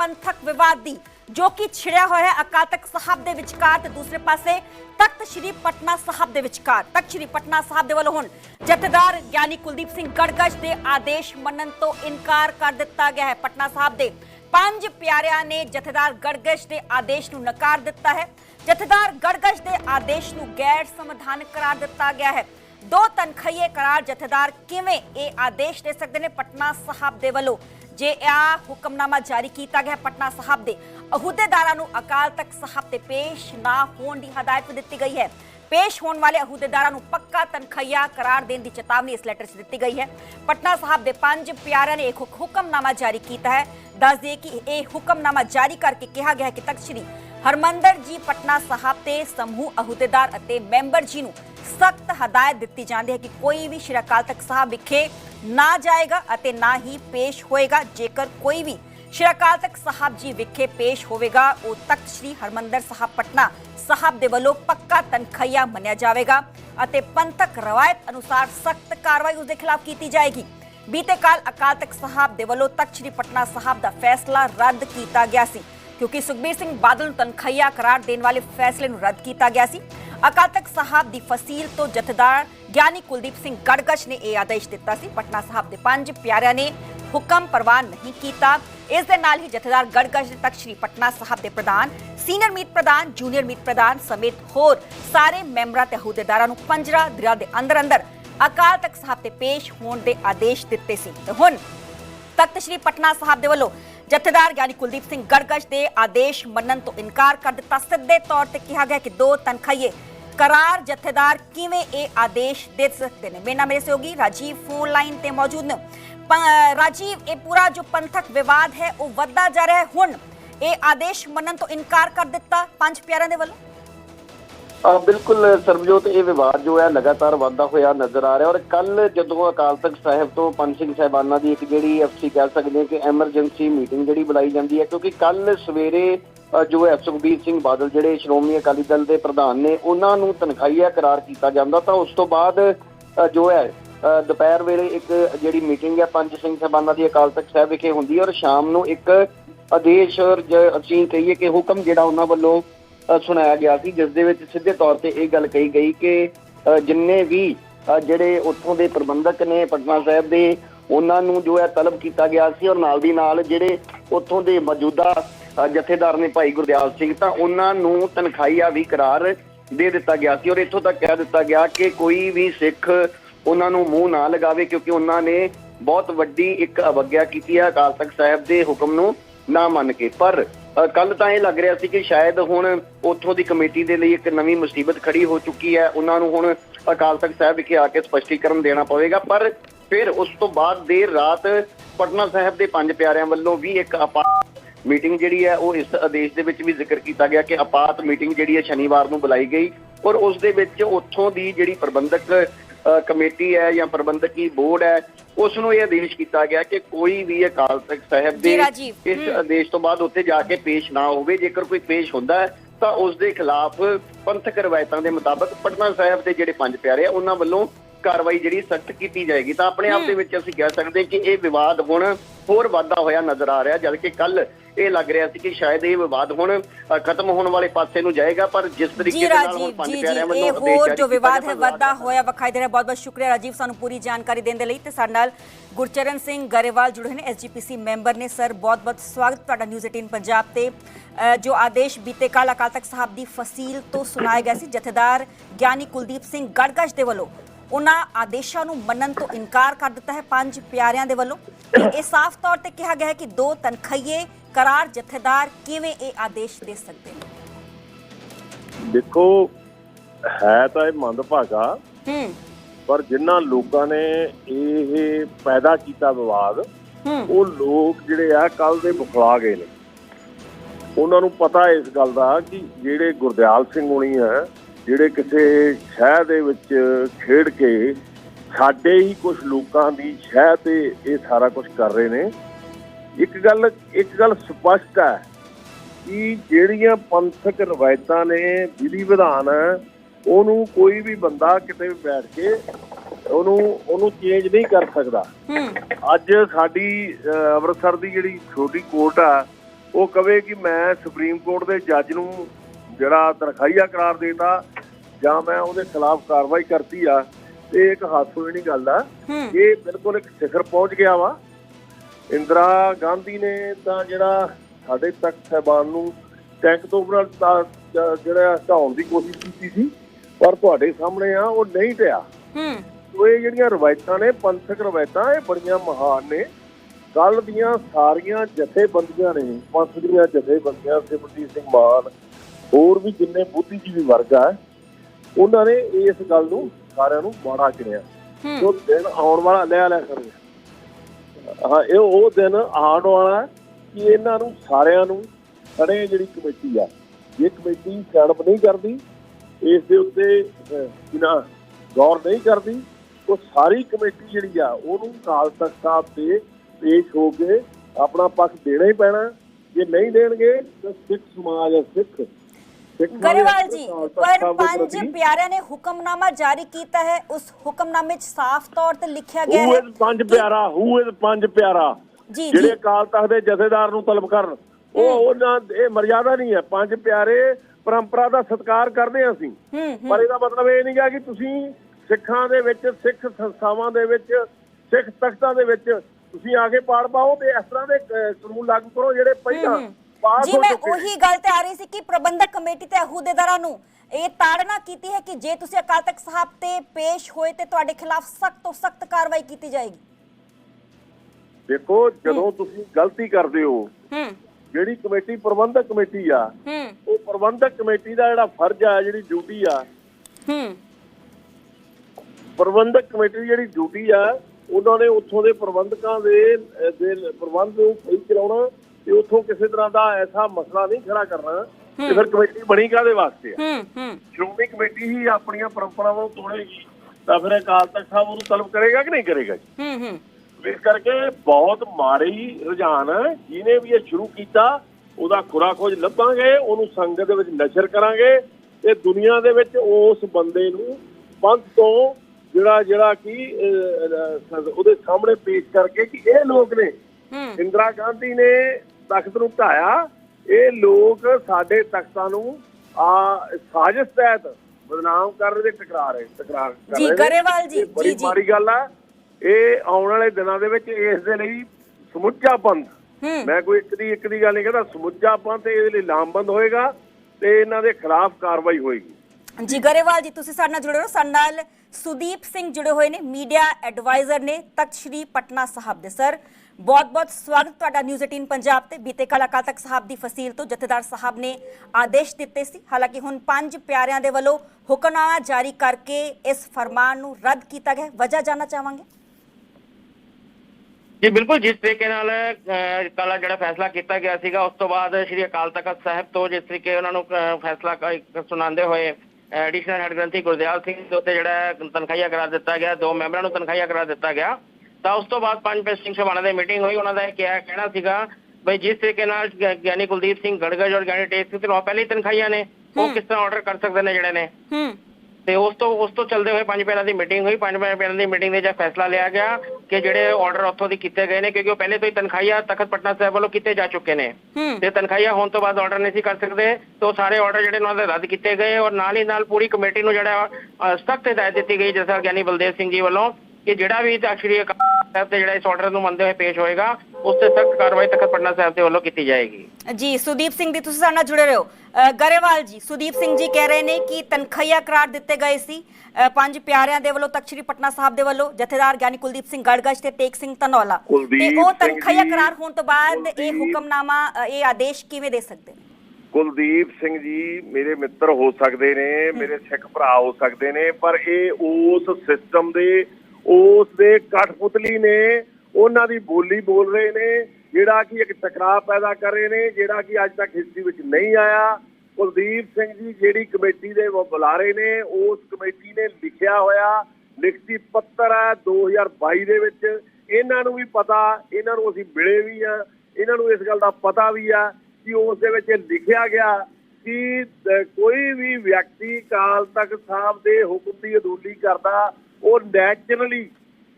ਪੰਥਕ ਵਿਵਾਦ ਦੀ, ਜੋ ਕਿ ਛਿੜਿਆ ਹੋਇਆ ਹੈ ਅਕਾਲ ਤਖਤ ਸਾਹਿਬ ਦੇ ਵਿਚਕਾਰ ਤੇ ਦੂਸਰੇ ਪਾਸੇ ਤਖਤ ਸ੍ਰੀ ਪਟਨਾ ਸਾਹਿਬ ਦੇ ਵਿਚਕਾਰ। ਤਖਤ ਸ੍ਰੀ ਪਟਨਾ ਸਾਹਿਬ ਦੇ ਵੱਲੋਂ ਹੁਣ ਜਥੇਦਾਰ ਗਿਆਨੀ ਕੁਲਦੀਪ ਸਿੰਘ ਗੜਗੜ ਦੇ ਆਦੇਸ਼ ਮੰਨਣ ਤੋਂ ਇਨਕਾਰ ਕਰ ਦਿੱਤਾ ਗਿਆ ਹੈ। ਪਟਨਾ ਸਾਹਿਬ ਦੇ ਪੰਜ ਪਿਆਰਿਆਂ ਨੇ ਜਥੇਦਾਰ ਗੜਗੜ ਦੇ ਆਦੇਸ਼ ਨੂੰ ਨਕਾਰ ਦਿੱਤਾ ਹੈ। ਜਥੇਦਾਰ ਗੜਗੜ ਦੇ ਆਦੇਸ਼ ਨੂੰ ਗੈਰ ਸੰਵਿਧਾਨਕ ਕਰਾਰ ਦਿੱਤਾ ਗਿਆ ਹੈ। ਦੋ ਤਨਖਈਏ ਕਰਾਰ ਜਥੇਦਾਰ ਕਿਵੇਂ ਇਹ ਆਦੇਸ਼ ਦੇ ਸਕਦੇ ਨੇ? ਪਟਨਾ ਸਾਹਿਬ ਦੇ ਵੱਲੋਂ ਜੇ ਆ ਹੁਕਮਨਾਮਾ ਜਾਰੀ ਕੀਤਾ ਗਿਆ ਪਟਨਾ ਸਾਹਿਬ ਦੇ, ਅਹੁਦੇਦਾਰਾਂ ਨੂੰ ਅਕਾਲ ਤਖਤ ਸਾਹਿਬ ਤੇ ਪੇਸ਼ ਨਾ ਹੋਣ ਦੀ ਹਦਾਇਤ ਦਿੱਤੀ ਗਈ ਹੈ। ਪੇਸ਼ ਹੋਣ ਵਾਲੇ ਅਹੁਦੇਦਾਰਾਂ ਨੂੰ ਪੱਕਾ ਤਨਖਈਆ ਕਰਾਰ ਦੇਣ ਦੀ ਚੇਤਾਵਨੀ ਇਸ ਲੈਟਰ 'ਚ ਦਿੱਤੀ ਗਈ ਹੈ। ਪਟਨਾ ਸਾਹਿਬ ਦੇ ਪੰਜ ਪਿਆਰਿਆਂ ਨੇ ਇੱਕ ਹੁਕਮਨਾਮਾ ਜਾਰੀ ਕੀਤਾ ਹੈ। ਦੱਸ ਦਈਏ ਕਿ ਇਹ ਹੁਕਮਨਾਮਾ ਜਾਰੀ ਕਰਕੇ ਕਿਹਾ ਗਿਆ ਹੈ ਕਿ ਤਖਤ ਸ੍ਰੀ ਹਰਮੰਦਰ ਜੀ, ਪਟਨਾ ਸਾਹਿਬ ਤੇ ਸਮੂਹ ਅਹੁਦੇਦਾਰ ਅਤੇ ਮੈਂਬਰ ਜੀ ਨੂੰ ਸਖਤ ਹਦਾਇਤ ਦਿੱਤੀ ਜਾਂਦੀ ਹੈ ਕਿ ਕੋਈ ਵੀ ਸ਼੍ਰੀ ਅਕਾਲ ਤਖਤ ਸਾਹਿਬ ਵਿਖੇ ਨਾ ਜਾਏਗਾ ਅਤੇ ਨਾ ਹੀ ਪੇਸ਼ ਹੋਏਗਾ। ਜੇਕਰ ਕੋਈ ਵੀ ਸ਼੍ਰੀ ਅਕਾਲ ਤਖਤ ਸਾਹਿਬ ਜੀ ਵਿਖੇ ਪੇਸ਼ ਹੋਵੇਗਾ, ਉਹ ਤਖਤ ਸ੍ਰੀ ਹਰਮੰਦਰ ਸਾਹਿਬ, ਪਟਨਾ ਸਾਹਿਬ ਦੇ ਵੱਲੋਂ ਪੱਕਾ ਤਨਖਈਆ ਮੰਨਿਆ ਜਾਵੇਗਾ ਅਤੇ ਪੰਥਕ ਰਵਾਇਤ ਅਨੁਸਾਰ ਸਖਤ ਕਾਰਵਾਈ ਉਸ ਦੇ ਖਿਲਾਫ ਕੀਤੀ ਜਾਏਗੀ। ਬੀਤੇ ਕਾਲ ਅਕਾਲ ਤਖਤ ਸਾਹਿਬ ਦੇ ਵੱਲੋਂ ਤਖਤ ਸ੍ਰੀ ਪਟਨਾ ਸਾਹਿਬ ਦਾ ਫੈਸਲਾ ਰੱਦ ਕੀਤਾ ਗਿਆ ਸੀ। ਕਿਉਂਕਿ ਸੁਖਬੀਰ ਸਿੰਘ ਬਾਦਲ ਨੂੰ ਤਨਖਈਆ ਕਰਾਰ ਦੇਣ ਵਾਲੇ ਫੈਸਲੇ ਨੂੰ ਰੱਦ ਕੀਤਾ ਗਿਆ ਸੀ। ਅਕਾਲ ਤਖਤ ਸਾਹਿਬ ਦੀ ਫਸੀਲ ਤੋਂ ਜਥੇਦਾਰ ਗਿਆਨੀ ਕੁਲਦੀਪ ਸਿੰਘ ਗੜਗੜ ਨੇ ਇਹ ਆਦੇਸ਼ ਦਿੱਤਾ ਸੀ। ਪਟਨਾ ਸਾਹਿਬ ਦੇ ਪੰਜ ਪਿਆਰਿਆਂ ਨੇ ਹੁਕਮ ਪ੍ਰਵਾਨ ਨਹੀਂ ਕੀਤਾ। ਇਸ ਦੇ ਨਾਲ ਹੀ ਜਥੇਦਾਰ ਗੜਗੜ ਨੇ ਸ੍ਰੀ ਪਟਨਾ ਸਾਹਿਬ ਦੇ ਪ੍ਰਧਾਨ, ਸੀਨੀਅਰ ਮੀਤ ਪ੍ਰਧਾਨ, ਜੂਨੀਅਰ ਮੀਤ ਪ੍ਰਧਾਨ ਸਮੇਤ ਹੋਰ ਸਾਰੇ ਮੈਂਬਰਾਂ ਤੇ ਅਹੁਦੇਦਾਰਾਂ ਨੂੰ 15 ਦਿਨਾਂ ਦੇ ਅੰਦਰ ਅੰਦਰ ਅਕਾਲ ਤਖਤ ਸਾਹਿਬ ਤੇ ਪੇਸ਼ ਹੋਣ ਦੇ ਆਦੇਸ਼ ਦਿੱਤੇ ਸੀ। ਤੇ ਹੁਣ ਤਖਤ ਸ੍ਰੀ ਪਟਨਾ ਸਾਹਿਬ ਦੇ ਵੱਲੋਂ ਜਥੇਦਾਰ ਗਿਆਨੀ ਕੁਲਦੀਪ ਸਿੰਘ ਗੜਗੜ ਦੇ ਆਦੇਸ਼ ਮੰਨਣ ਤੋਂ ਇਨਕਾਰ ਕਰ ਦਿੱਤਾ। ਸਿੱਧੇ ਤੌਰ ਤੇ ਕਿਹਾ ਗਿਆ ਕਿ ਦੋ ਤਨਖਈਏ ਕਰਾਰ ਜਥੇਦਾਰ ਕਿਵੇਂ ਇਹ ਆਦੇਸ਼ ਦੇ ਸਕਦੇ ਨੇ? ਮੇਰੇ ਨਾਲ ਮੇਰੇ ਸਹਿਯੋਗੀ ਰਾਜੀਵ ਫੋਨ ਲਾਈਨ ਤੇ ਮੌਜੂਦ ਨੇ। ਰਾਜੀਵ, ਇਹ ਪੂਰਾ ਜੋ ਪੰਥਕ ਵਿਵਾਦ ਹੈ, ਉਹ ਵੱਧਦਾ ਜਾ ਰਿਹਾ ਹੈ। ਹੁਣ ਇਹ ਆਦੇਸ਼ ਮੰਨਣ ਤੋਂ ਇਨਕਾਰ ਕਰ ਦਿੱਤਾ। ਪੰਜ ਪਿਆਰਿਆਂ ਦੇ ਵੱਲੋਂ। ਬਿਲਕੁਲ ਸਰਬਜੋਤ, ਇਹ ਵਿਵਾਦ ਜੋ ਹੈ ਲਗਾਤਾਰ ਵਧਦਾ ਹੋਇਆ ਨਜ਼ਰ ਆ ਰਿਹਾ ਔਰ ਕੱਲ ਜਦੋਂ ਅਕਾਲ ਤਖਤ ਸਾਹਿਬ ਤੋਂ ਪੰਜ ਸਿੰਘ ਸਾਹਿਬਾਨਾਂ ਦੀ ਇੱਕ ਜਿਹੜੀ ਅਸੀਂ ਕਹਿ ਸਕਦੇ ਹਾਂ ਕਿ ਐਮਰਜੈਂਸੀ ਮੀਟਿੰਗ ਜਿਹੜੀ ਬੁਲਾਈ ਜਾਂਦੀ ਹੈ, ਕਿਉਂਕਿ ਕੱਲ ਸਵੇਰੇ ਜੋ ਹੈ ਸੁਖਬੀਰ ਸਿੰਘ ਬਾਦਲ ਜਿਹੜੇ ਸ਼੍ਰੋਮਣੀ ਅਕਾਲੀ ਦਲ ਦੇ ਪ੍ਰਧਾਨ ਨੇ, ਉਹਨਾਂ ਨੂੰ ਤਨਖਾਹੀਆ ਕਰਾਰ ਕੀਤਾ ਜਾਂਦਾ, ਤਾਂ ਉਸ ਤੋਂ ਬਾਅਦ ਜੋ ਹੈ ਦੁਪਹਿਰ ਵੇਲੇ ਇੱਕ ਜਿਹੜੀ ਮੀਟਿੰਗ ਹੈ, ਪੰਜ ਸਿੰਘ ਸਾਹਿਬਾਨਾਂ ਦੀ ਅਕਾਲ ਤਖਤ ਸਾਹਿਬ ਵਿਖੇ ਹੁੰਦੀ ਹੈ ਔਰ ਸ਼ਾਮ ਨੂੰ ਇੱਕ ਆਦੇਸ਼ ਔਰ ਅਸੀਂ ਕਹੀਏ ਕਿ ਹੁਕਮ ਜਿਹੜਾ ਉਹਨਾਂ ਵੱਲੋਂ ਸੁਣਾਇਆ ਗਿਆ ਸੀ, ਜਿਸ ਦੇ ਵਿੱਚ ਸਿੱਧੇ ਤੌਰ ਤੇ ਇਹ ਗੱਲ ਕਹੀ ਗਈ ਕਿ ਜਿੰਨੇ ਵੀ ਜਿਹੜੇ ਉੱਥੋਂ ਦੇ ਪ੍ਰਬੰਧਕ ਨੇ ਪਟਨਾ ਸਾਹਿਬ ਦੇ, ਉਹਨਾਂ ਨੂੰ ਜੋ ਹੈ ਤਲਬ ਕੀਤਾ ਗਿਆ ਸੀ ਔਰ ਨਾਲ ਦੀ ਨਾਲ ਜਿਹੜੇ ਉੱਥੋਂ ਦੇ ਮੌਜੂਦਾ ਜਥੇਦਾਰ ਨੇ ਭਾਈ ਗੁਰਦਿਆਲ ਸਿੰਘ, ਤਾਂ ਉਹਨਾਂ ਨੂੰ ਤਨਖਾਹੀਆ ਵੀ ਕਰਾਰ ਦੇ ਦਿੱਤਾ ਗਿਆ ਸੀ ਔਰ ਇੱਥੋਂ ਤੱਕ ਕਹਿ ਦਿੱਤਾ ਗਿਆ ਕਿ ਕੋਈ ਵੀ ਸਿੱਖ ਉਹਨਾਂ ਨੂੰ ਮੂੰਹ ਨਾ ਲਗਾਵੇ ਕਿਉਂਕਿ ਉਹਨਾਂ ਨੇ ਬਹੁਤ ਵੱਡੀ ਇੱਕ ਅਵਗਿਆ ਕੀਤੀ ਹੈ ਅਕਾਲ ਤਖਤ ਸਾਹਿਬ ਦੇ ਹੁਕਮ ਨੂੰ ਨਾ ਮੰਨ ਕੇ। ਪਰ ਕੱਲ ਤਾਂ ਇਹ ਲੱਗ ਰਿਹਾ ਸੀ ਕਿ ਸ਼ਾਇਦ ਹੁਣ ਉੱਥੋਂ ਦੀ ਕਮੇਟੀ ਦੇ ਲਈ ਇੱਕ ਨਵੀਂ ਮੁਸੀਬਤ ਖੜੀ ਹੋ ਚੁੱਕੀ ਹੈ। ਉਹਨਾਂ ਨੂੰ ਹੁਣ ਅਕਾਲ ਤਖਤ ਸਾਹਿਬ ਵਿਖੇ ਆ ਕੇ ਸਪਸ਼ਟੀਕਰਨ ਦੇਣਾ ਪਵੇਗਾ। ਪਰ ਫਿਰ ਉਸ ਤੋਂ ਬਾਅਦ ਦੇਰ ਰਾਤ ਪਟਨਾ ਸਾਹਿਬ ਦੇ ਪੰਜ ਪਿਆਰਿਆਂ ਵੱਲੋਂ ਵੀ ਇੱਕ ਆਪਾਤ ਮੀਟਿੰਗ ਜਿਹੜੀ ਹੈ, ਉਹ ਇਸ ਆਦੇਸ਼ ਦੇ ਵਿੱਚ ਵੀ ਜ਼ਿਕਰ ਕੀਤਾ ਗਿਆ ਕਿ ਆਪਾਤ ਮੀਟਿੰਗ ਜਿਹੜੀ ਹੈ, ਸ਼ਨੀਵਾਰ ਨੂੰ ਬੁਲਾਈ ਗਈ। ਔਰ ਉਸ ਦੇ ਵਿੱਚ ਉੱਥੋਂ ਦੀ ਜਿਹੜੀ ਪ੍ਰਬੰਧਕ ਕਮੇਟੀ ਹੈ ਜਾਂ ਪ੍ਰਬੰਧਕੀ ਬੋਰਡ ਹੈ ਉਸ ਨੂੰ ਇਹ ਆਦੇਸ਼ ਕੀਤਾ ਗਿਆ ਕਿ ਕੋਈ ਵੀ ਅਕਾਲ ਤਖਤ ਸਾਹਿਬ ਦੇ ਇਸ। ਆਦੇਸ਼ ਤੋਂ ਬਾਅਦ ਉੱਥੇ ਜਾ ਕੇ ਪੇਸ਼ ਨਾ ਹੋਵੇ ਜੇਕਰ ਕੋਈ ਪੇਸ਼ ਹੁੰਦਾ ਤਾਂ ਉਸ ਦੇ ਖਿਲਾਫ ਪੰਥਕ ਰਵਾਇਤਾਂ ਦੇ ਮੁਤਾਬਕ ਪਟਨਾ ਸਾਹਿਬ ਦੇ ਜਿਹੜੇ ਪੰਜ ਪਿਆਰੇ ਆ ਉਹਨਾਂ ਵੱਲੋਂ ਕਾਰਵਾਈ ਜਿਹੜੀ ਸਖਤ ਕੀਤੀ ਜਾਏਗੀ ਤਾਂ ਆਪਣੇ ਆਪ ਦੇ ਵਿੱਚ ਅਸੀਂ ਕਹਿ ਸਕਦੇ ਕਿ ਇਹ ਵਿਵਾਦ ਹੁਣ ਹੋਰ ਵੱਧਦਾ ਹੋਇਆ ਨਜ਼ਰ ਆ ਰਿਹਾ ਜਦਕਿ ਕੱਲ ਇਹ ਲੱਗ ਰਿਹਾ ਸੀ ਕਿ ਸ਼ਾਇਦ ਇਹ ਵਿਵਾਦ ਹੁਣ ਖਤਮ ਹੋਣ ਵਾਲੇ ਪਾਸੇ ਨੂੰ ਜਾਏਗਾ ਪਰ ਜਿਸ ਤਰੀਕੇ ਦੇ ਨਾਲ ਹੁਣ ਪੰਜ ਪਿਆਰਿਆਂ ਵੱਲੋਂ ਇਹ ਹੋਰ ਜੋ ਵਿਵਾਦ ਹੈ ਵੱਧਦਾ ਹੋਇਆ ਵਿਖਾਈ ਦੇ ਰਿਹਾ ਬਹੁਤ ਬਹੁਤ ਸ਼ੁਕਰੀਆ ਰਾਜੀਵ ਸਾਨੂੰ ਪੂਰੀ ਜਾਣਕਾਰੀ ਦੇਣ ਦੇ ਲਈ ਤੇ ਸਾਡੇ ਨਾਲ ਗੁਰਚਰਨ ਸਿੰਘ ਗਰੇਵਾਲ ਜੁੜੇ ਨੇ ਐਸਜੀਪੀਸੀ ਮੈਂਬਰ ਨੇ। ਸਰ ਬਹੁਤ ਬਹੁਤ ਸਵਾਗਤ ਤੁਹਾਡਾ ਨਿਊਜ਼ 18 ਪੰਜਾਬ ਤੇ। ਜੋ ਆਦੇਸ਼ ਬੀਤੇ ਕੱਲ ਅਕਾਲ ਤਖਤ ਸਾਹਿਬ ਦੀ ਫਸੀਲ ਤੋਂ ਸੁਣਾਇਆ ਗਿਆ ਸੀ ਜਥੇਦਾਰ ਗਿਆਨੀ ਕੁਲਦੀਪ ਸਿੰਘ ਗੜਗੜ ਦੇ ਵੱਲੋਂ। ਉਹਨਾਂ ਆਦੇਸ਼ਾਂ ਨੂੰ ਮੰਨਣ ਤੋਂ ਇਨਕਾਰ ਕਰ ਦਿੱਤਾ ਹੈ ਪੰਜ ਪਿਆਰਿਆਂ ਦੇ ਵੱਲੋਂ। ਇਹ ਸਾਫ਼ ਤੌਰ ਤੇ ਕਿਹਾ ਗਿਆ ਹੈ ਕਿ ਦੋ ਤਨਖਈਏ ਕਰਾਰ ਜਥੇਦਾਰ ਕਿਵੇਂ ਇਹ ਆਦੇਸ਼ ਦੇ ਸਕਦੇ ਨੇ? ਦੇਖੋ ਹੈ ਤਾਂ ਇਹ ਮੰਦਭਾਗਾ ਹੂੰ। ਪਰ ਜਿਨ੍ਹਾਂ ਲੋਕਾਂ ਨੇ ਇਹ ਪੈਦਾ ਕੀਤਾ ਵਿਵਾਦ ਹੂੰ। ਉਹ ਲੋਕ ਜਿਹੜੇ ਆ ਕੱਲ ਦੇ ਬੁਖਲਾ ਗਏ ਨੇ। ਉਹਨਾਂ ਨੂੰ ਪਤਾ ਇਸ ਗੱਲ ਦਾ ਕਿ ਜਿਹੜੇ ਗੁਰਦਿਆਲ ਸਿੰਘ ਹੋਣੀ ਆ ਜਿਹੜੇ ਕਿਸੇ ਸ਼ਹਿਰ ਦੇ ਵਿੱਚ ਖੇਡ ਕੇ ਸਾਡੇ ਹੀ ਕੁਝ ਲੋਕਾਂ ਦੀ ਸ਼ਹਿ ਤੇ ਇਹ ਸਾਰਾ ਕੁਝ ਕਰ ਰਹੇ ਨੇ। ਇੱਕ ਗੱਲ ਇੱਕ ਗੱਲ ਸਪਸ਼ਟ ਹੈ ਕਿ ਜਿਹੜੀਆਂ ਪੰਥਕ ਰਵਾਇਤਾਂ ਨੇ ਵਿਧੀ ਵਿਧਾਨ ਹੈ ਉਹਨੂੰ ਕੋਈ ਵੀ ਬੰਦਾ ਕਿਤੇ ਵੀ ਬੈਠ ਕੇ ਉਹਨੂੰ ਉਹਨੂੰ ਚੇਂਜ ਨਹੀਂ ਕਰ ਸਕਦਾ। ਅੱਜ ਸਾਡੀ ਅੰਮ੍ਰਿਤਸਰ ਦੀ ਜਿਹੜੀ ਛੋਟੀ ਕੋਰਟ ਆ ਉਹ ਕਵੇ ਕਿ ਮੈਂ ਸੁਪਰੀਮ ਕੋਰਟ ਦੇ ਜੱਜ ਨੂੰ ਜਿਹੜਾ ਤਨਖਾਹੀਆ ਕਰਾਰ ਦੇਤਾ ਜਾਂ ਮੈਂ ਉਹਦੇ ਖਿਲਾਫ ਕਾਰਵਾਈ ਕਰਤੀ ਆ ਇਹ ਇੱਕ ਹਾਸੋਹੀਣੀ ਗੱਲ ਆ। ਇਹ ਬਿਲਕੁਲ ਇੱਕ ਸਿਖਰ ਪਹੁੰਚ ਗਿਆ ਵਾ। ਇੰਦਰਾ ਗਾਂਧੀ ਨੇ ਤਾਂ ਜਿਹੜਾ ਸਾਡੇ ਤਖਤ ਸਾਹਿਬਾਨ ਨੂੰ ਟੈਂਕ ਤੋਂ ਬਣਾ ਜਿਹੜਾ ਢਾਉਣ ਦੀ ਕੋਸ਼ਿਸ਼ ਕੀਤੀ ਸੀ ਪਰ ਤੁਹਾਡੇ ਸਾਹਮਣੇ ਆ ਉਹ ਨਹੀਂ ਟਿਆ ਹੂੰ। ਸੋ ਇਹ ਜਿਹੜੀਆਂ ਰਵਾਇਤਾਂ ਨੇ ਪੰਥਕ ਰਵਾਇਤਾਂ ਇਹ ਬੜੀਆਂ ਮਹਾਨ ਨੇ। ਕੱਲ ਦੀਆਂ ਸਾਰੀਆਂ ਜਥੇਬੰਦੀਆਂ ਨੇ ਪੰਥ ਦੀਆਂ ਜਥੇਬੰਦੀਆਂ ਸਿਮਰਜੀਤ ਸਿੰਘ ਮਾਨ ਹੋਰ ਵੀ ਜਿੰਨੇ ਬੁੱਧੀਜੀਵੀ ਵਰਗ ਆ ਉਹਨਾਂ ਨੇ ਇਸ ਗੱਲ ਨੂੰ ਸਾਰਿਆਂ ਨੂੰ ਮਾੜਾ ਚਿਣਿਆ ਹੂੰ। ਜੋ ਦਿਨ ਆਉਣ ਵਾਲਾ ਲੈ ਲੈ ਕਰੋ। ਹਾਂ ਇਹ ਉਹ ਦਿਨ ਆਉਣ ਵਾਲਾ ਕਿ ਇਹਨਾਂ ਨੂੰ ਸਾਰਿਆਂ ਨੂੰ ਖੜੇ ਜਿਹੜੀ ਕਮੇਟੀ ਆ। ਇਹ ਕਮੇਟੀ ਸਿਆਣਪ ਨਹੀਂ ਕਰਦੀ ਇਸ ਦੇ ਉੱਤੇ ਬਿਨਾਂ ਗੌਰ ਨਹੀਂ ਕਰਦੀ ਉਹ ਸਾਰੀ ਕਮੇਟੀ ਜਿਹੜੀ ਆ ਉਹਨੂੰ ਕਾਲ ਤਖਤ ਸਾਹਿਬ ਤੇ ਪੇਸ਼ ਹੋ ਕੇ ਆਪਣਾ ਪੱਖ ਦੇਣਾ ਹੀ ਪੈਣਾ। ਜੇ ਨਹੀਂ ਦੇਣਗੇ ਤਾਂ ਸਿੱਖ ਸਮਾਜ ਸਿੱਖ ਗਰੇਵਾਲ ਜੀ ਪਰ ਪੰਜ ਪਿਆਰਿਆਂ ਨੇ ਹੁਕਮਨਾਮਾ ਜਾਰੀ ਕੀਤਾ ਹੈ। ਉਸ ਹੁਕਮਨਾਮੇ 'ਚ ਸਾਫ਼ ਤੌਰ ਤੇ ਲਿਖਿਆ ਗਿਆ ਹੂ ਪੰਜ ਪਿਆਰਾ? ਹੂ ਇਜ਼ ਪੰਜ ਪਿਆਰਾ? ਜਿਹੜੇ ਅਕਾਲ ਤਖਤ ਦੇ ਜਥੇਦਾਰ ਨੂੰ ਤਲਬ ਕਰਨ। ਉਹ ਉਹਨਾਂ ਇਹ ਮਰਜ਼ਾਦਾ ਨਹੀਂ ਹੈ। ਪੰਜ ਪਿਆਰੇ ਪਰੰਪਰਾ ਦਾ ਸਤਿਕਾਰ ਕਰਦੇ ਹਾਂ ਅਸੀਂ। ਪਰ ਇਹਦਾ ਮਤਲਬ ਇਹ ਨਹੀਂਗਾ ਕਿ ਤੁਸੀਂ ਸਿੱਖਾਂ ਦੇ ਵਿੱਚ ਸਿੱਖ ਸੰਸਥਾਵਾਂ ਦੇ ਵਿੱਚ ਸਿੱਖ ਤਖਤਾਂ ਦੇ ਵਿੱਚ ਤੁਸੀਂ ਆ ਕੇ ਪਾੜ ਪਾਓ ਤੇ ਇਸ ਤਰ੍ਹਾਂ ਦੇ ਕਾਨੂੰਨ ਲਾਗੂ ਕਰੋ ਜਿਹੜੇ ਪਹਿਲਾਂ ਜੀ ਮੈਂ ਉਹੀ ਗੱਲ ਤੇ ਆ ਰਹੀ ਸੀ ਕਿ ਪ੍ਰਬੰਧਕ ਕਮੇਟੀ ਤੇ ਅਹੁਦੇਦਾਰਾਂ ਨੂੰ ਇਹ ਤਾੜਨਾ ਕੀਤੀ ਹੈ ਕਿ ਜੇ ਤੁਸੀਂ ਅਕਾਲ ਤਖਤ ਸਾਹਿਬ ਤੇ ਪੇਸ਼ ਹੋਏ ਤੇ ਤੁਹਾਡੇ ਖਿਲਾਫ ਸਖਤ ਤੋਂ ਸਖਤ ਕਾਰਵਾਈ ਕੀਤੀ ਜਾਏਗੀ। ਦੇਖੋ ਜਦੋਂ ਤੁਸੀਂ ਗਲਤੀ ਕਰਦੇ ਹੋ ਹੂੰ। ਜਿਹੜੀ ਕਮੇਟੀ ਪ੍ਰਬੰਧਕ ਕਮੇਟੀ ਆ ਉਹ ਪ੍ਰਬੰਧਕ ਕਮੇਟੀ ਦਾ ਜਿਹੜਾ ਫਰਜ਼ ਆ ਜਿਹੜੀ ਡਿਊਟੀ ਆ ਹੂੰ। ਪ੍ਰਬੰਧਕ ਕਮੇਟੀ ਦੀ ਜਿਹੜੀ ਡਿਊਟੀ ਆ ਉਹਨਾਂ ਨੇ ਉੱਥੋਂ ਦੇ ਪ੍ਰਬੰਧਕਾਂ ਦੇ ਪ੍ਰਬੰਧ ਨੂੰ ਸਹੀ ਚਲਾਉਣਾ ਤੇ ਉੱਥੋਂ ਕਿਸੇ ਤਰ੍ਹਾਂ ਦਾ ਐਸਾ ਮਸਲਾ ਨਹੀਂ ਖੜਾ ਕਰਨਾ ਤੇ ਫਿਰ ਕਮੇਟੀ ਬਣੀ ਕਾਦੇ ਵਾਸਤੇ ਹੂੰ ਹੂੰ। ਸ਼੍ਰੋਮਣੀ ਕਮੇਟੀ ਹੀ ਆਪਣੀਆਂ ਪਰੰਪਰਾਵਾਂ ਨੂੰ ਤੋੜੇਗੀ ਤਾਂ ਫਿਰ ਅਕਾਲ ਤਖਤ ਸਾਹਿਬ ਉਹਨੂੰ ਤਲਬ ਕਰੇਗਾ ਕਿ ਨਹੀਂ ਕਰੇਗਾ ਹੂੰ ਹੂੰ। ਇਸ ਕਰਕੇ ਬਹੁਤ ਮਾੜੀ ਰੁਝਾਨ ਜਿਹਨੇ ਵੀ ਇਹ ਸ਼ੁਰੂ ਕੀਤਾ ਉਹਦਾ ਖੁਰਾ ਖੋਜ ਲੱਭਾਂਗੇ ਉਹਨੂੰ ਸੰਗਤ ਦੇ ਵਿੱਚ ਨਸ਼ਰ ਕਰਾਂਗੇ ਤੇ ਦੁਨੀਆ ਦੇ ਵਿੱਚ ਉਸ ਬੰਦੇ ਨੂੰ ਪੰਥ ਤੋਂ ਜਿਹੜਾ ਜਿਹੜਾ ਕਿ ਉਹਦੇ ਸਾਹਮਣੇ ਪੇਸ਼ ਕਰਕੇ ਕਿ ਇਹ ਲੋਕ ਨੇ ਇੰਦਰਾ ਗਾਂਧੀ ਨੇ ਤਖਤ ਨੂੰ ਢਾਇਆ ਇਹ ਲੋਕ ਸਾਡੇ ਤਖਤਾਂ ਨੂੰ ਆ ਸਾਜ਼ਿਸ਼ ਤਹਿਤ ਬਦਨਾਮ ਕਰਨ ਦੇ ਟਕਰਾ ਰਹੇ ਟਕਰਾਰ ਕਰ ਜੀ, ਰਹੇ ਨੇ। ਗਰੇਵਾਲ ਜੀ, ਬੜੀ ਜੀ, ਜੀ। ਮਾੜੀ ਗੱਲ ਆ। ਇਹ ਆਉਣ ਵਾਲੇ ਦਿਨਾਂ ਦੇ ਵਿੱਚ ਇਸ ਦੇ ਲਈ ਸਮੁੱਚਾ ਪੰਥ ਮੈਂ ਕੋਈ ਇੱਕ ਦੀ ਇੱਕ ਦੀ ਗੱਲ ਨਹੀਂ ਕਹਿੰਦਾ ਸਮੁੱਚਾ ਪੰਥ ਇਹਦੇ ਲਈ ਲਾਮਬੰਦ ਹੋਏਗਾ ਤੇ ਇਹਨਾਂ ਦੇ ਖਿਲਾਫ ਕਾਰਵਾਈ ਹੋਏਗੀ। ਜੀ ਗਰੇਵਾਲ ਜੀ, ਤੁਸੀਂ ਸਾਡੇ ਨਾਲ ਜੁੜੇ ਰਹੋ। ਸਾਡੇ ਨਾਲ ਸੁਦੀਪ ਸਿੰਘ ਜੁੜੇ ਹੋਏ ਨੇ, ਮੀਡੀਆ ਐਡਵਾਈਜ਼ਰ ਨੇ ਤਖਤ ਸ਼੍ਰੀ ਪਟਨਾ ਸਾਹਿਬ ਦੇ। ਸਰ, ਬਹੁਤ-ਬਹੁਤ ਸਵਾਗਤ ਤੁਹਾਡਾ ਨਿਊਜ਼ 18 ਪੰਜਾਬ ਤੇ। ਬੀਤੇ ਕੱਲ੍ਹ ਅਕਾਲ ਤਖਤ ਸਾਹਿਬ ਦੀ ਫਸੀਲ ਤੋਂ ਜਥੇਦਾਰ ਸਾਹਿਬ ਨੇ ਆਦੇਸ਼ ਦਿੱਤੇ ਸੀ। ਹਾਲਾਂਕਿ ਹੁਣ ਪੰਜ ਪਿਆਰਿਆਂ ਦੇ ਵੱਲੋਂ ਹੁਕਮਨਾਮਾ ਜਾਰੀ ਕਰਕੇ ਇਸ ਫਰਮਾਨ ਨੂੰ ਰੱਦ ਕੀਤਾ ਗਿਆ। ਵਜ੍ਹਾ ਜਾਨਣਾ ਚਾਹਾਂਗੇ। ਜੀ, ਬਿਲਕੁਲ ਜਿਸ ਤਰੀਕੇ ਨਾਲ ਕੱਲ ਜਿਹੜਾ ਫੈਸਲਾ ਕੀਤਾ ਗਿਆ ਸੀਗਾ, ਉਸ ਤੋਂ ਬਾਅਦ ਸ੍ਰੀ ਅਕਾਲ ਤਖਤ ਸਾਹਿਬ ਤੋਂ ਜਿਸ ਤਰੀਕੇ ਉਹਨਾਂ ਨੂੰ ਫੈਸਲਾ ਸੁਣਾਉਂਦੇ ਹੋਏ ਐਡੀਸ਼ਨਲ ਹੈਡ ਗ੍ਰੰਥੀ ਗੁਰਦਿਆਲ ਸਿੰਘ ਦੇ ਉੱਤੇ ਜਿਹੜਾ ਤਨਖਾਹੀਆ ਕਰਾ ਦਿੱਤਾ ਗਿਆ ਦੋ ਮੈਂਬਰਾਂ ਨੂੰ ਤਨਖਾਹੀਆ ਕਰਾ ਦਿੱਤਾ ਗਿਆ। ਤਾਂ ਉਸ ਤੋਂ ਬਾਅਦ ਪੰਜ ਸਿੰਘ ਸਭਾਵਾਂ ਦੀ ਮੀਟਿੰਗ ਹੋਈ ਉਹਨਾਂ ਦਾ ਇਹ ਕਿਹਾ ਕਹਿਣਾ ਸੀਗਾ ਬਈ ਜਿਸ ਤਰੀਕੇ ਨਾਲ ਗਿਆਨੀ ਕੁਲਦੀਪ ਸਿੰਘ ਗੜਗੜ ਔਰ ਗਿਆਨੀ ਟੇਕ ਸਿੰਘ ਤੋਂ ਪਹਿਲੇ ਤਨਖਾਹੀਆਂ ਨੇ ਉਹ ਕਿਸ ਤਰ੍ਹਾਂ ਆਰਡਰ ਕਰ ਸਕਦੇ ਨੇ ਜਿਹੜੇ ਨੇ? ਹੂੰ। ਤੇ ਉਸ ਤੋਂ ਉਸ ਤੋਂ ਚੱਲਦੇ ਹੋਏ ਪੰਜ ਪਿਆਰਿਆਂ ਦੀ ਮੀਟਿੰਗ ਹੋਈ ਪੰਜ ਪਿਆਰਿਆਂ ਦੀ ਮੀਟਿੰਗ ਦੇ ਜਾਂ ਫੈਸਲਾ ਲਿਆ ਗਿਆ। ਕਿ ਜਿਹੜੇ ਆਰਡਰ ਉੱਥੋਂ ਦੀ ਕੀਤੇ ਗਏ ਨੇ ਕਿਉਂਕਿ ਉਹ ਪਹਿਲੇ ਤੋਂ ਹੀ ਤਨਖਾਹੀਆ ਤਖਤ ਪਟਨਾ ਸਾਹਿਬ ਵੱਲੋਂ ਕੀਤੇ ਜਾ ਚੁੱਕੇ ਨੇ। ਤੇ ਤਨਖਾਹੀਆ ਹੋਣ ਤੋਂ ਬਾਅਦ ਆਰਡਰ ਨਹੀਂ ਸੀ ਕਰ ਸਕਦੇ ਤੇ ਉਹ ਸਾਰੇ ਆਰਡਰ ਜਿਹੜੇ ਉਹਨਾਂ ਦੇ ਰੱਦ ਕੀਤੇ ਗਏ ਔਰ ਨਾਲ ਹੀ ਨਾਲ ਪੂਰੀ ਕਮੇਟੀ ਨੂੰ ਜਿਹੜਾ ਸਖਤ ਹਦਾਇਤ ਦਿੱਤੀ ਗਈ ਜਿਸ ਤਰ੍ਹਾਂ ਗਿਆਨੀ ਬਲਦੇਵ ਸਿੰਘ ਜੀ ਵੱਲੋਂ ਕਿ ਜਿਹੜਾ ਵੀ ਸ਼੍ਰੀ ਅਕਾਲ ਸਾਹਿਬ ਤੇ ਜਿਹੜਾ ਇਸ ਆਰਡਰ ਨੂੰ ਮੰਨਦੇ ਹੋਏ ਪੇਸ਼ ਹੋਏਗਾ ਉਸ ਤੇ ਸਖਤ ਕਾਰਵਾਈ ਤਖਤ ਪਟਨਾ ਸਾਹਿਬ ਦੇ ਵੱਲੋਂ ਕੀਤੀ ਜਾਏਗੀ। ਜੀ ਸੁਦੀਪ ਸਿੰਘ ਦੀ ਤੁਸੀਂ ਸਾਡੇ ਨਾਲ ਜੁੜੇ ਰਹੋ। ਗਰੇਵਾਲ ਜੀ ਸੁਦੀਪ ਸਿੰਘ ਜੀ ਕਹਿ ਰਹੇ ਨੇ ਕਿ ਤਨਖਈਆ ਕਰਾਰ ਦਿੱਤੇ ਗਏ ਸੀ। ਪੰਜ ਪਿਆਰਿਆਂ ਦੇ ਵੱਲੋਂ ਤਖਤ ਪਟਨਾ ਸਾਹਿਬ ਦੇ ਵੱਲੋਂ ਜਥੇਦਾਰ ਗਿਆਨੀ ਕੁਲਦੀਪ ਸਿੰਘ ਗੜਗੜ ਤੇ ਤੇਕ ਸਿੰਘ ਧਨੌਲਾ। ਤੇ ਉਹ ਤਨਖਈਆ ਕਰਾਰ ਹੋਣ ਤੋਂ ਬਾਅਦ ਇਹ ਹੁਕਮਨਾਮਾ ਇਹ ਆਦੇਸ਼ ਕਿਵੇਂ ਦੇ ਸਕਦੇ ਨੇ? ਕੁਲਦੀਪ ਸਿੰਘ ਜੀ ਮੇਰੇ ਮਿੱਤਰ ਹੋ ਸਕਦੇ ਨੇ ਮੇਰੇ ਸਿੱਖ ਭਰਾ ਹੋ ਸਕਦੇ ਨੇ ਪਰ ਇਹ ਉਸ ਸਿਸਟਮ ਦੇ ਉਸ ਦੇ ਕਠਪੁਤਲੀ ਨੇ ਉਹਨਾਂ ਦੀ ਬੋਲੀ ਬੋਲ ਰਹੇ ਨੇ, ਜਿਹੜਾ ਕਿ ਇੱਕ ਟਕਰਾਅ ਪੈਦਾ ਕਰ ਰਹੇ ਨੇ, ਜਿਹੜਾ ਕਿ ਅੱਜ ਤੱਕ ਹਿਸਟਰੀ ਵਿੱਚ ਨਹੀਂ ਆਇਆ। ਕੁਲਦੀਪ ਸਿੰਘ ਜੀ ਜਿਹੜੀ ਕਮੇਟੀ ਦੇ ਬੁਲਾਰੇ ਨੇ, ਉਸ ਕਮੇਟੀ ਨੇ ਲਿਖਿਆ ਹੋਇਆ, ਲਿਖਤੀ ਪੱਤਰ ਹੈ 2022 ਦੇ ਵਿੱਚ। ਇਹਨਾਂ ਨੂੰ ਵੀ ਪਤਾ, ਇਹਨਾਂ ਨੂੰ ਅਸੀਂ ਮਿਲੇ ਵੀ ਆ। ਇਹਨਾਂ ਨੂੰ ਇਸ ਗੱਲ ਦਾ ਪਤਾ ਵੀ ਆ ਕਿ ਉਸ ਦੇ ਵਿੱਚ ਲਿਖਿਆ ਗਿਆ ਕਿ ਕੋਈ ਵੀ ਵਿਅਕਤੀ ਕਾਲ ਤਖਤ ਸਾਹਿਬ ਦੇ ਹੁਕਮ ਦੀ ਅਦੂਲੀ ਕਰਦਾ ਉਹ ਨੈਚੁਰਲੀ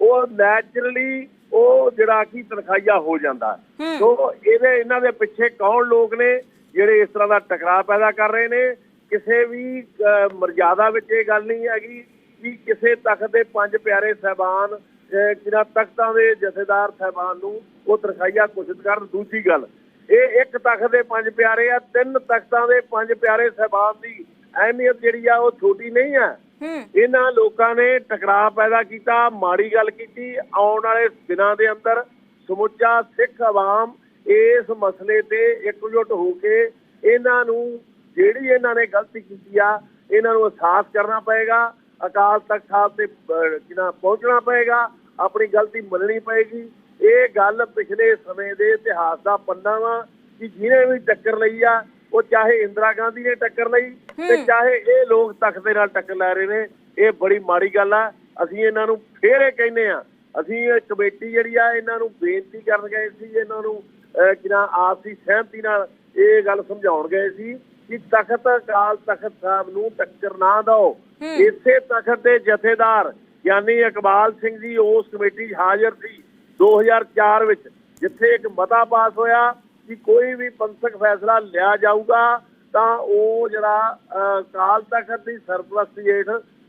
ਉਹ ਨੈਚੁਰਲੀ ਉਹ ਜਿਹੜਾ ਕੀ ਤਨਖਾਹੀਆ ਹੋ ਜਾਂਦਾ। ਸੋ ਇਹਦੇ ਇਹਨਾਂ ਦੇ ਪਿੱਛੇ ਕੌਣ ਲੋਕ ਨੇ ਜਿਹੜੇ ਇਸ ਤਰ੍ਹਾਂ ਦਾ ਟਕਰਾਅ ਪੈਦਾ ਕਰ ਰਹੇ ਨੇ? ਕਿਸੇ ਵੀ ਮਰਜ਼ਾਦਾ ਵਿੱਚ ਇਹ ਗੱਲ ਨਹੀਂ ਹੈਗੀ ਕਿ ਕਿਸੇ ਤਖਤ ਦੇ ਪੰਜ ਪਿਆਰੇ ਸਹਿਬਾਨ ਜਿਨ੍ਹਾਂ ਤਖਤਾਂ ਦੇ ਜਥੇਦਾਰ ਸਹਿਬਾਨ ਨੂੰ ਉਹ ਤਨਖਾਹੀਆ ਘੋਸ਼ਿਤ ਕਰਨ। ਦੂਜੀ ਗੱਲ ਇਹ ਇੱਕ ਤਖਤ ਦੇ ਪੰਜ ਪਿਆਰੇ ਆ ਤਿੰਨ ਤਖਤਾਂ ਦੇ ਪੰਜ ਪਿਆਰੇ ਸਹਿਬਾਨ ਦੀ ਅਹਿਮੀਅਤ ਜਿਹੜੀ ਆ ਉਹ ਛੋਟੀ ਨਹੀਂ ਆ। ਇਹਨਾਂ ਲੋਕਾਂ ਨੇ ਟਕਰਾਅ ਪੈਦਾ ਕੀਤਾ ਮਾੜੀ ਗੱਲ ਕੀਤੀ ਆਉਣ ਵਾਲੇ ਦਿਨਾਂ ਦੇ ਅੰਦਰ ਸਮੁੱਚਾ ਸਿੱਖ ਆਵਾਮ ਇਸ ਮਸਲੇ ਤੇ ਇਕਜੁੱਟ ਹੋ ਕੇ ਇਹਨਾਂ ਨੂੰ ਜਿਹੜੀ ਇਹਨਾਂ ਨੇ ਗਲਤੀ ਕੀਤੀ ਆ ਇਹਨਾਂ ਨੂੰ ਅਹਿਸਾਸ ਕਰਨਾ ਪਏਗਾ ਅਕਾਲ ਤਖਤ ਸਾਹਿਬ ਤੇ ਅਹ, ਕਿਨਾ ਪਹੁੰਚਣਾ ਪਏਗਾ ਆਪਣੀ ਗਲਤੀ ਮੰਨਣੀ ਪਏਗੀ। ਇਹ ਗੱਲ ਪਿਛਲੇ ਸਮੇਂ ਦੇ ਇਤਿਹਾਸ ਦਾ ਪੰਨਾ ਵਾ ਕਿ ਜਿਹਨੇ ਵੀ ਟੱਕਰ ਲਈ ਆ ਉਹ ਚਾਹੇ ਇੰਦਰਾ ਗਾਂਧੀ ਨੇ ਟੱਕਰ ਲਈ ਤੇ ਚਾਹੇ ਇਹ ਲੋਕ ਤਖਤ ਦੇ ਨਾਲ ਟੱਕਰ ਲੈ ਰਹੇ ਨੇ ਇਹ ਬੜੀ ਮਾੜੀ ਗੱਲ ਆ। ਅਸੀਂ ਇਹਨਾਂ ਨੂੰ ਫੇਰ ਇਹ ਕਹਿੰਦੇ ਆ ਅਸੀਂ ਇਹ ਕਮੇਟੀ ਜਿਹੜੀ ਆ ਇਹਨਾਂ ਨੂੰ ਬੇਨਤੀ ਕਰਨ ਗਏ ਸੀ ਇਹਨਾਂ ਨੂੰ ਕਿਨਾ ਆਪਸੀ ਸਹਿਮਤੀ ਨਾਲ ਇਹ ਗੱਲ ਸਮਝਾਉਣ ਗਏ ਸੀ ਕਿ ਤਖਤ ਅਕਾਲ ਤਖਤ ਸਾਹਿਬ ਨੂੰ ਟੱਕਰ ਨਾ ਦਿਓ। ਇਸੇ ਤਖਤ ਦੇ ਜਥੇਦਾਰ ਯਾਨੀ ਇਕਬਾਲ ਸਿੰਘ ਜੀ ਉਸ ਕਮੇਟੀ 'ਚ ਹਾਜ਼ਰ ਸੀ। 2004 ਵਿੱਚ ਜਿੱਥੇ ਇੱਕ ਮਤਾ ਪਾਸ ਹੋਇਆ ਕਿ ਕੋਈ ਵੀ ਪੰਥਕ ਫੈਸਲਾ ਲਿਆ ਜਾਊਗਾ ਤਾਂ ਉਹ ਜਿਹੜਾ ਅਕਾਲ ਤਖਤ ਦੀ ਸਰਪ੍ਰਸਤੀ ਹੇਠ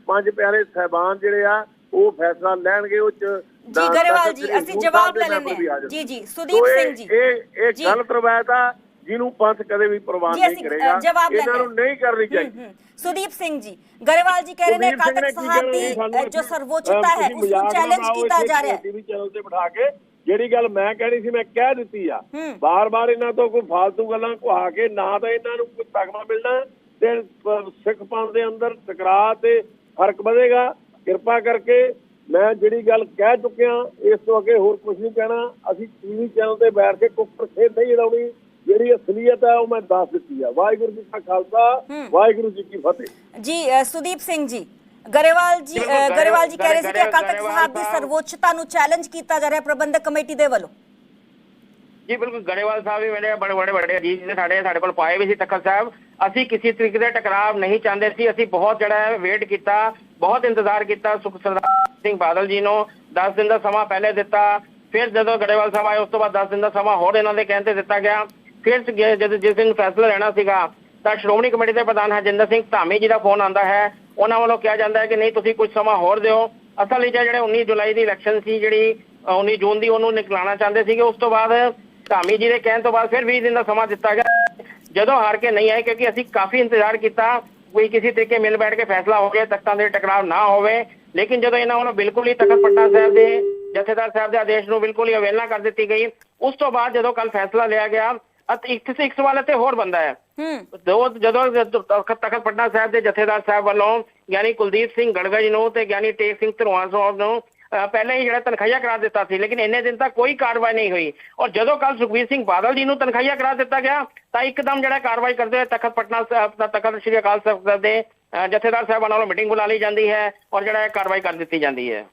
ਪੰਜ ਪਿਆਰੇ ਸਹਿਬਾਨ ਜਿਹੜੇ ਆ ਉਹ ਫੈਸਲਾ ਲੈਣਗੇ ਉਹ ਚ। ਜੀ ਗਰੇਵਾਲ ਜੀ ਅਸੀਂ ਜਵਾਬ ਲੈ ਹਾਂ। ਜੀ ਜੀ ਸੁਦੀਪ ਸਿੰਘ ਜੀ। ਇਹ ਇਹ। ਗਲਤ ਰਵਾਇਤ ਆ ਜਿਹਨੂੰ ਪੰਥ ਕਦੇ ਵੀ ਪ੍ਰਵਾਨ ਨਹੀਂ ਕਰੇਗਾ। ਇਹਨਾਂ ਨੂੰ ਨਹੀਂ ਕਰਨੀ ਚਾਹੀਦੀ। ਸੁਦੀਪ ਸਿੰਘ ਜੀ ਗਰੇਵਾਲ ਜੀ ਕਹਿ ਰਹੇ ਨੇ ਸੁਖਬੀਰ ਅਕਾਲ ਸਿੰਘ ਨੇ ਤਖਤ ਕੀ ਸਾਹਿਬ ਦੀ ਜੀ, ਸਰਵੋਚਤਾ ਹੈ ਉਸ ਨੂੰ ਚੈਲੰਜ ਕੀਤਾ ਜਾ ਰਿਹਾ ਹੈ। ਟੀਵੀ ਚੈਨਲ ਤੇ ਬਿਠਾ ਕੇ। ਜਿਹੜੀ ਗੱਲ ਮੈਂ ਕਹਿਣੀ ਸੀ ਮੈਂ ਕਹਿ ਦਿੱਤੀ ਆ। ਬਾਰ-ਬਾਰ ਇਹਨਾਂ ਤੋਂ ਕੋਈ ਫालतू ਗੱਲਾਂ ਕਹਾ ਕੇ ਨਾ ਤਾਂ ਇਹਨਾਂ ਨੂੰ ਕੋਈ ਤਗਮਾ ਮਿਲਣਾ ਤੇ ਸਿੱਖ ਪੰਥ ਦੇ ਅੰਦਰ ਟਕਰਾਅ ਤੇ ਫ਼ਰਕ ਵਧੇਗਾ। ਕਿਰਪਾ ਕਰਕੇ ਮੈਂ ਜਿਹੜੀ ਗੱਲ ਕਹਿ ਚੁੱਕਿਆ ਇਸ ਤੋਂ ਅੱਗੇ ਹੋਰ ਕੁਝ ਨਹੀਂ ਕਹਿਣਾ। ਅਸੀਂ ਟੀਵੀ ਚੈਨਲ ਤੇ ਬੈਠ ਕੇ ਕੁੱਕਰ ਖੇਡ ਨਹੀਂ ਉਡਾਉਣੀ ਜਿਹੜੀ ਅਸਲੀਅਤ ਹੈ ਉਹ ਮੈਂ ਦੱਸ ਦਿੱਤੀ ਆ। ਵਾਹਿਗੁਰੂ ਜੀ ਕਾ ਖਾਲਸਾ ਵਾਹਿਗੁਰੂ ਜੀ ਕੀ ਫਤਿਹ। ਜੀ ਸੁਦੀਪ ਸਿੰਘ ਜੀ। ਗਰੇਵਾਲ ਜੀ ਗਰੇਵਾਲ ਜੀ ਕਹਿ ਰਹੇ ਸੀ ਕਿ ਅਕਾਲ ਤਖਤ ਗਰੇਵਾਲ ਸਾਹਿਬ ਦੀ ਸਰਵੋਚਤਾ ਨੂੰ ਚੈਲੰਜ ਕੀਤਾ ਜਾ ਰਿਹਾ ਪ੍ਰਬੰਧਕ ਕਮੇਟੀ ਦੇ ਵੱਲੋਂ। ਜੀ ਬਿਲਕੁਲ ਗੜੇਵਾਲ ਸਾਹਿਬ ਵੀ ਮੇਰੇ ਬੜੇ ਬੜੇ ਵੱਡੇ ਅਜੀਜ਼ ਨੇ ਸਾਡੇ ਸਾਡੇ ਕੋਲ ਪਾਏ ਵੀ ਸੀ ਤਖਤ ਸਾਹਿਬ। ਅਸੀਂ ਕਿਸੇ ਤਰੀਕੇ ਦੇ ਟਕਰਾਵ ਨਹੀਂ ਚਾਹੁੰਦੇ ਸੀ। ਅਸੀਂ ਬਹੁਤ ਜਿਹੜਾ ਹੈ ਵੇਟ ਕੀਤਾ ਬਹੁਤ ਇੰਤਜ਼ਾਰ ਕੀਤਾ ਸੁਖ ਸਰਦਾਰ ਸਿੰਘ ਬਾਦਲ ਜੀ ਨੂੰ। 10 ਦਿਨ ਦਾ ਸਮਾਂ ਪਹਿਲੇ ਦਿੱਤਾ। ਫਿਰ ਜਦੋਂ ਗੜੇਵਾਲ ਸਾਹਿਬ ਆਏ ਉਸ ਤੋਂ ਬਾਅਦ 10 ਦਿਨ ਦਾ ਸਮਾਂ ਹੋਰ ਇਹਨਾਂ ਦੇ ਕਹਿਣ ਤੇ ਦਿੱਤਾ ਗਿਆ। ਫਿਰ ਜ- ਜਦ ਜਿਸ ਦਿਨ ਫੈਸਲਾ ਲੈਣਾ ਸੀਗਾ ਤਾਂ ਸ਼੍ਰੋਮਣੀ ਕਮੇਟੀ ਦੇ ਪ੍ਰਧਾਨ ਹਰਜਿੰਦਰ ਸਿੰਘ ਧਾਮੀ ਜੀ ਦਾ ਫੋਨ ਆਂਦਾ ਹੈ। ਉਹਨਾਂ ਵੱਲੋਂ ਕਿਹਾ ਜਾਂਦਾ ਹੈ ਕਿ ਨਹੀਂ ਤੁਸੀਂ ਕੁਝ ਸਮਾਂ ਹੋਰ ਦਿਓ। ਅਸਲ ਵਿੱਚ ਇਹ ਜਿਹੜੇ 19 ਜੁਲਾਈ ਦੀ ਇਲੈਕਸ਼ਨ ਸੀ ਜਿਹੜੀ ਅ, 19 ਜੂਨ ਦੀ ਉਹਨੂੰ ਨਿਕਲਾਣਾ ਚਾਹੁੰਦੇ ਸੀਗੇ। ਉਸ ਤੋਂ ਬਾਅਦ ਧਾਮੀ ਜੀ ਦੇ ਕਹਿਣ ਤੋਂ ਬਾਅਦ ਫਿਰ 20 ਦਿਨ ਦਾ ਸਮਾਂ ਦਿੱਤਾ ਗਿਆ। ਜਦੋਂ ਹਾਰ ਕੇ ਨਹੀਂ ਆਏ ਕਿਉਂਕਿ ਅਸੀਂ ਕਾਫੀ ਇੰਤਜ਼ਾਰ ਕੀਤਾ ਕੋਈ ਕਿਸੇ ਤਰੀਕੇ ਮਿਲ ਬੈਠ ਕੇ ਫੈਸਲਾ ਹੋ ਗਿਆ ਤਖਤਾਂ ਦੇ ਟਕਰਾਅ ਨਾ ਹੋਵੇ। ਲੇਕਿਨ ਜਦੋਂ ਇਹਨਾਂ ਵੱਲੋਂ ਬਿਲਕੁਲ ਹੀ ਤਖਤ ਪਟਨਾ ਸਾਹਿਬ ਦੇ ਜਥੇਦਾਰ ਸਾਹਿਬ ਦੇ ਆਦੇਸ਼ ਨੂੰ ਬਿਲਕੁਲ ਹੀ ਅਵੇਲਨਾ ਕਰ ਦਿੱਤੀ ਗਈ ਉਸ ਤੋਂ ਬਾਅਦ ਜਦੋਂ ਕੱਲ ਫੈਸਲਾ ਲਿਆ ਗਿਆ ਅਤੇ ਇੱਕ ਸੇ ਇੱਕ ਸਵਾਲ ਇੱਥੇ ਹੋਰ ਬੰਦਾ ਹੈ। ਦੋ ਜਦੋਂ ਤਖਤ ਪਟਨਾ ਸਾਹਿਬ ਦੇ ਜਥੇਦਾਰ ਸਾਹਿਬ ਵੱਲੋਂ ਗਿਆਨੀ ਕੁਲਦੀਪ ਸਿੰਘ ਗੜਗੜ ਨੂੰ ਤੇ ਗਿਆਨੀ ਟੇਕ ਸਿੰਘ ਧਰਵਾਂ ਸਾਹਿਬ ਨੂੰ ਅਹ, ਪਹਿਲੇ ਹੀ ਜਿਹੜਾ ਤਨਖਾਹੀਆ ਕਰਾ ਦਿੱਤਾ ਸੀ ਲੇਕਿਨ ਇੰਨੇ ਦਿਨ ਤੱਕ ਕੋਈ ਕਾਰਵਾਈ ਨਹੀਂ ਹੋਈ। ਔਰ ਜਦੋਂ ਕੱਲ ਸੁਖਬੀਰ ਸਿੰਘ ਬਾਦਲ ਜੀ ਨੂੰ ਤਨਖਾਹੀਆ ਕਰਾ ਦਿੱਤਾ ਗਿਆ ਤਾਂ ਇੱਕਦਮ ਜਿਹੜਾ ਕਾਰਵਾਈ ਕਰਦੇ ਹੋਏ ਤਖਤ ਪਟਨਾ ਸਾਹਿਬ ਤਖਤ ਸ੍ਰੀ ਅਕਾਲ ਤਖਤ ਦੇ ਜਥੇਦਾਰ ਸਾਹਿਬਾਨ ਵੱਲੋਂ ਮੀਟਿੰਗ ਬੁਲਾ ਲਈ ਜਾਂਦੀ ਹੈ ਔਰ ਜਿਹੜਾ ਕਾਰਵਾਈ ਕਰ ਦਿੱਤੀ ਜਾਂਦੀ ਹੈ।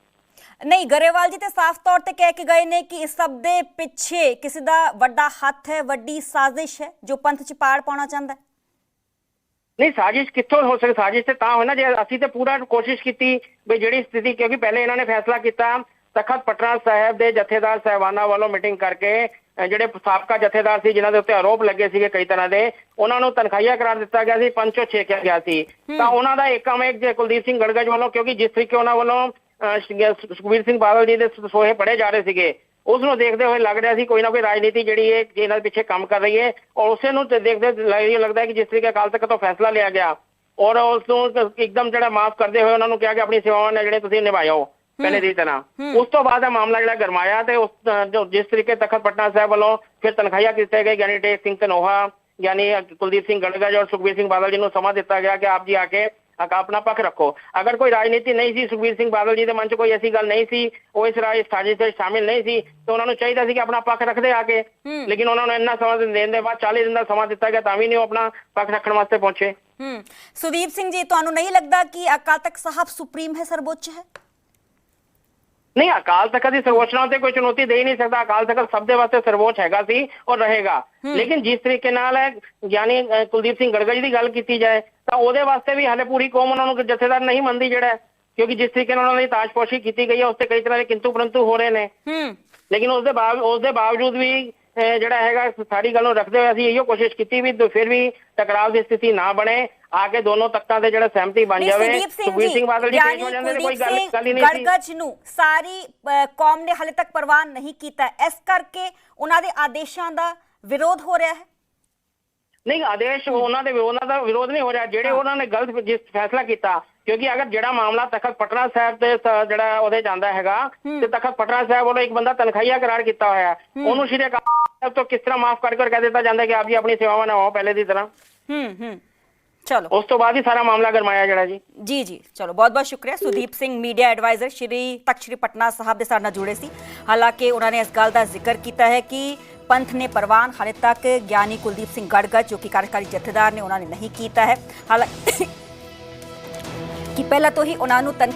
ਨਹੀਂ ਗਰੇਵਾਲ ਜੀ ਤੇ ਸਾਫ਼ ਤੌਰ ਤੇ ਕਹਿ ਕੇ ਗਏ ਨੇ ਕਿ ਇਸ ਸਭ ਦੇ ਪਿੱਛੇ ਕਿਸੇ ਦਾ ਵੱਡਾ ਹੱਥ ਹੈ ਵੱਡੀ ਸਾਜ਼ਿਸ਼ ਹੈ ਜੋ ਪੰਥ ਚ ਪਾੜ ਪਾਉਣਾ ਚਾਹੁੰਦਾ ਹੈ। ਨਹੀਂ ਸਾਜ਼ਿਸ਼ ਕਿੱਥੋਂ ਹੋ ਸਕਦੀ? ਸਾਜ਼ਿਸ਼ ਤੇ ਤਾਂ ਨਾ ਜੇ ਅਸੀਂ ਤੇ ਪੂਰਾ ਕੋਸ਼ਿਸ਼ ਕੀਤੀ ਵੀ ਜਿਹੜੀ ਸਥਿਤੀ ਕਿਉਂਕਿ ਪਹਿਲੇ ਇਹਨਾਂ ਨੇ ਫੈਸਲਾ ਕੀਤਾ ਤਖਤ ਪਟਨਾ ਸਾਹਿਬ ਦੇ ਜਥੇਦਾਰ ਸਹਿਬਾਨਾਂ ਵੱਲੋਂ ਮੀਟਿੰਗ ਕਰਕੇ ਜਿਹੜੇ ਸਾਬਕਾ ਜਥੇਦਾਰ ਸੀ ਜਿਨ੍ਹਾਂ ਦੇ ਉੱਤੇ ਆਰੋਪ ਲੱਗੇ ਸੀਗੇ ਕਈ ਤਰ੍ਹਾਂ ਦੇ ਉਹਨਾਂ ਨੂੰ ਤਨਖਾਹੀਆ ਕਰਾਰ ਦਿੱਤਾ ਗਿਆ ਸੀ ਪੰਚੋ ਛੇਕਿਆ ਗਿਆ ਸੀ। ਤਾਂ ਉਹਨਾਂ ਦਾ ਇੱਕ ਕੰਮ ਇੱਕ ਜੇ ਕੁਲਦੀਪ ਸਿੰਘ ਗੜਗੜ ਵੱਲੋਂ ਕਿਉਂਕਿ ਜਿਸ ਤਰੀਕੇ ਉਹਨਾਂ ਵੱਲੋਂ ਸੁਖਬੀਰ ਸਿੰਘ ਬਾਦਲ ਜੀ ਦੇ ਸੋਹੇ ਪੜੇ ਜਾ ਰਹੇ ਸੀਗੇ। ਉਸ ਨੂੰ ਦੇਖਦੇ ਹੋਏ ਲੱਗ ਰਿਹਾ ਸੀ ਕੋਈ ਨਾ ਕੋਈ ਰਾਜਨੀਤੀ ਜਿਹੜੀ ਹੈ ਜੇ ਇਹਨਾਂ ਦੇ ਪਿੱਛੇ ਕੰਮ ਕਰ ਰਹੀ ਹੈ ਔਰ ਉਸੇ ਨੂੰ ਤੇ ਦੇਖਦੇ ਲੱਗਦਾ ਹੈ ਕਿ ਜਿਸ ਤਰੀਕੇ ਅਕਾਲ ਤਖਤ ਤੋਂ ਫੈਸਲਾ ਲਿਆ ਗਿਆ ਔਰ ਉਸ ਨੂੰ ਇੱਕਦਮ ਜਿਹੜਾ ਮਾਫ ਕਰਦੇ ਹੋਏ ਉਹਨਾਂ ਨੂੰ ਕਿਹਾ ਕਿ ਆਪਣੀ ਸੇਵਾਵਾਂ ਨੇ ਜਿਹੜੇ ਤੁਸੀਂ ਨਿਭਾਇਓ ਪਹਿਲੇ ਦੀ ਤਰ੍ਹਾਂ। ਉਸ ਤੋਂ ਬਾਅਦ ਇਹ ਮਾਮਲਾ ਜਿਹੜਾ ਗਰਮਾਇਆ ਤੇ ਉਸ ਜੋ ਜਿਸ ਤਰੀਕੇ ਤਖਤ ਪਟਨਾ ਸਾਹਿਬ ਵੱਲੋਂ ਫਿਰ ਤਨਖਾਹੀਆ ਕੀਤੇ ਗਏ ਗਿਆਨੀ ਟੇਕ ਸਿੰਘ ਧਨੋਹਾ ਗਿਆਨੀ ਕੁਲਦੀਪ ਸਿੰਘ ਗੜਗੜ ਔਰ ਸੁਖਬੀਰ ਸਿੰਘ ਬਾਦਲ ਜੀ ਨੂੰ ਸਮਾਂ ਦਿੱਤਾ ਗਿਆ ਕਿ ਆਪ ਜੀ ਆ ਕੇ ਆਪਣਾ ਪੱਖ ਰੱਖੋ। ਅਗਰ ਕੋਈ ਰਾਜਨੀਤੀ ਨਹੀਂ ਸੀ ਸੁਖਬੀਰ ਸਿੰਘ ਬਾਦਲ ਜੀ ਦੇ ਮਨ 'ਚ ਕੋਈ ਐਸੀ ਗੱਲ ਨਹੀਂ ਸੀ ਉਹ ਇਸ ਰਾਜ ਸਾਜ਼ਿਸ਼ ਵਿੱਚ ਸ਼ਾਮਿਲ ਨਹੀਂ ਸੀ ਤਾਂ ਉਹਨਾਂ ਨੂੰ ਚਾਹੀਦਾ ਸੀ ਕਿ ਆਪਣਾ ਪੱਖ ਰੱਖਦੇ ਆ ਕੇ। ਲੇਕਿਨ ਉਹਨਾਂ ਨੂੰ ਇੰਨਾ ਸਮਾਂ ਦੇਣ ਦੇ ਬਾਅਦ 40 ਦਿਨ ਦਾ ਸਮਾਂ ਦਿੱਤਾ ਗਿਆ ਤਾਂ ਵੀ ਨਹੀਂ ਉਹ ਆਪਣਾ ਪੱਖ ਰੱਖਣ ਵਾਸਤੇ ਪਹੁੰਚੇ। ਹੂੰ। ਸੁਦੀਪ ਸਿੰਘ ਜੀ ਤੁਹਾਨੂੰ ਨਹੀਂ ਲੱਗਦਾ ਕਿ ਅਕਾਲ ਤਖਤ ਸਾਹਿਬ ਸੁਪਰੀਮ ਹੈ ਸਰਵੋੱਚ ਹੈ? ਨਹੀਂ ਅਕਾਲ ਤਖਤ ਦੀ ਸਰਵੋਚਨਾ ਤੇ ਕੋਈ ਚੁਣੌਤੀ ਦੇ ਹੀ ਨਹੀਂ ਸਕਦਾ। ਅਕਾਲ ਤਖਤ ਸਭ ਦੇ ਵਾਸਤੇ ਸਰਵੋੱਚ ਹੈਗਾ ਸੀ ਔਰ ਰਹੇਗਾ। ਲੇਕਿਨ ਜਿਸ ਤਰੀਕੇ ਨਾਲ ਹੈ ਅ, ਕੁਲਦੀਪ ਸਿੰਘ ਗੜਗੜ ਦੀ ਗੱਲ ਕੀਤੀ ਜਾਏ ਤਾਂ ਉਹਦੇ ਵਾਸਤੇ ਵੀ ਹਾਲੇ ਪੂਰੀ ਕੌਮ ਉਹਨਾਂ ਨੂੰ ਜਥੇਦਾਰ ਨਹੀਂ ਮੰਨਦੀ ਜਿਹੜਾ। ਕਿਉਂਕਿ ਜਿਸ ਤਰੀਕੇ ਨਾਲ ਉਹਨਾਂ ਦੀ ਤਾਜਪੋਸ਼ੀ ਕੀਤੀ ਗਈ ਹੈ ਉਸ ਤੇ ਕਈ ਤਰ੍ਹਾਂ ਦੇ ਕਿੰਤੂ ਪਰੰਤੂ ਹੋ ਰਹੇ ਨੇ। ਲੇਕਿਨ ਉਸ ਦੇ ਬਾਵ ਉਸ ਦੇ ਬਾਵਜੂਦ ਵੀ ਜਿਹੜਾ ਹੈਗਾ ਸਾਰੀ ਗੱਲ ਨੂੰ ਰੱਖਦੇ ਹੋਏ ਅਸੀਂ ਇਹੋ ਕੋਸ਼ਿਸ਼ ਕੀਤੀ ਵੀ ਫਿਰ ਵੀ ਟਕਰਾਅ ਦੀ ਸਥਿਤੀ ਨਾ ਬਣੇ ਆ ਕੇ ਦੋਨੋਂ ਤੱਕਾਂ ਦੇ ਜਿਹੜਾ ਸਹਿਮਤੀ ਬਣ ਜਾਵੇ। ਸੁਖਬੀਰ ਸਿੰਘ ਬਾਦਲ ਜੀ ਪੇਸ਼ ਹੋ ਜਾਂਦੇ ਨੇ ਕੋਈ ਗੱਲ ਗੱਲ ਹੀ ਨਹੀਂ ਸੀ। ਨੂੰ ਸਾਰੀ ਕੌਮ ਨੇ ਹਾਲੇ ਤੱਕ ਪ੍ਰਵਾਨ ਨਹੀਂ ਕੀਤਾ। ਇਸ ਕਰਕੇ ਉਹਨਾਂ ਦੇ ਆਦੇਸ਼ਾਂ ਦਾ ਵਿਰੋਧ ਹੋ ਰਿਹਾ ਹੈ। ਨਹੀਂ ਆਦੇਸ਼ ਉਹਨਾਂ ਦੇ ਉਹਨਾਂ ਦਾ ਵਿਰੋਧ ਨਹੀਂ ਹੋ ਰਿਹਾ। ਜਿਹੜੇ ਉਹਨਾਂ ਨੇ ਗਲਤ ਜਿਸ ਫੈਸਲਾ ਕੀਤਾ ਕਿਉਂਕਿ ਅਗਰ ਜਿਹੜਾ ਮਾਮਲਾ ਤਖਤ ਪਟਨਾ ਸਾਹਿਬ ਤੇ ਜਿਹੜਾ ਉਹਦੇ ਜਾਂਦਾ ਹੈਗਾ ਤੇ ਤਖਤ ਪਟਨਾ ਸਾਹਿਬ ਵੱਲੋਂ ਇੱਕ ਬੰਦਾ ਤਨਖਾਹੀਆ ਕਰਾਰ ਕੀਤਾ ਹੋਇਆ ਉਹਨੂੰ ਸ਼੍ਰੀ ਅਕਾਲ ਸਾਹਿਬ ਤੋਂ ਕਿਸ ਤਰ੍ਹਾਂ ਮਾਫ ਕਰਕੇ ਕਹਿ ਦਿੱਤਾ ਜਾਂਦਾ ਕਿ ਆਪ ਜੀ ਆਪਣੀ ਸੇਵਾਵਾਂ ਨਿਭਾਓ ਪਹਿਲੇ ਦੀ ਤਰ੍ਹਾਂ। ਹੂੰ ਹੂੰ। ਚਲੋ। ਉਸ ਤੋਂ ਬਾਅਦ ਹੀ ਸਾਰਾ ਮਾਮਲਾ ਗਰਮਾਇਆ ਜਿਹੜਾ ਜੀ। ਜੀ ਜੀ। ਚਲੋ ਬਹੁਤ ਬਹੁਤ ਸ਼ੁਕਰੀਆ। ਸੁਦੀਪ ਸਿੰਘ ਮੀਡੀਆ ਐਡਵਾਈਜ਼ਰ ਸ਼੍ਰੀ ਤਖਤ ਸ਼੍ਰੀ ਪਟਨਾ ਸਾਹਿਬ ਦੇ ਸਾਡੇ ਨਾਲ ਜੁੜੇ ਸੀ। ਹਾਲਾਂਕਿ ਉਹਨਾਂ ਨੇ ਇਸ ਗੱਲ ਦਾ ਜ਼ਿਕਰ ਕੀਤਾ ਹੈ ਕਿ ਪੰਥ ਨੇ ਪ੍ਰਵਾਨ ਹਾਲੇ ਤੱਕ ਗਿਆਨੀ ਕੁਲਦੀਪ ਸਿੰਘ ਗੜਗੜ ਜੋ ਕਿ ਕਾਰਜਕਾਰੀ ਜਥੇਦਾਰ ਨੇ ਉਹਨਾਂ ਨੇ ਨਹੀਂ ਕੀਤਾ ਹੈ। ਹਾਲਾਂਕਿ ਕਿ ਪਹਿਲਾਂ ਤੋਂ ਹੀ ਉਹਨਾਂ ਨੂੰ ਤਨ